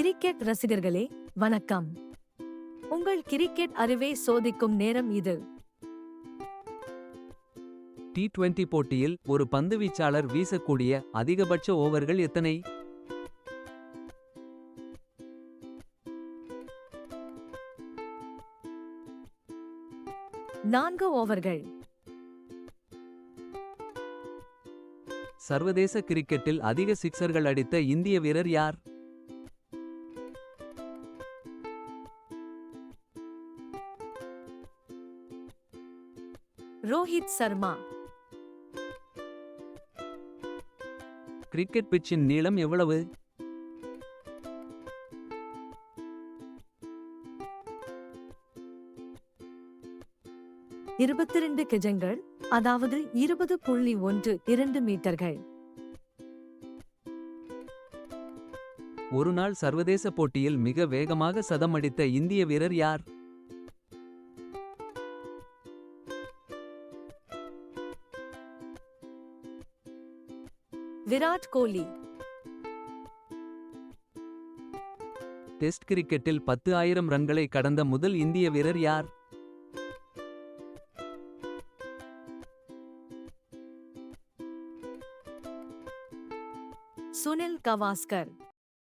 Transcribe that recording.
Cricket ரசிகர்களே வணக்கம். உங்கள் கிரிக்கெட் அறிவை சோதிக்கும் நேரம் இது. டி டுவெண்டி போட்டியில் ஒரு பந்துவீச்சாளர் வீசக்கூடிய அதிகபட்ச ஓவர்கள் எத்தனை? நான்கு ஓவர்கள். சர்வதேச கிரிக்கெட்டில் அதிக சிக்சர்கள் அடித்த இந்திய வீரர் யார்? ரோஹித் சர்மா. கிரிக்கெட் பிட்சின் நீளம் எவ்வளவு? இருபத்தி ரெண்டு கிஜங்கள் அதாவது இருபது புள்ளி ஒன்று இரண்டு மீட்டர்கள். ஒருநாள் சர்வதேச போட்டியில் மிக வேகமாக சதம் அடித்த இந்திய வீரர் யார்? விராட் கோலி. டெஸ்ட் கிரிக்கெட்டில் பத்து ஆயிரம் ரன்களை கடந்த முதல் இந்திய வீரர் யார்? சுனில் கவாஸ்கர்.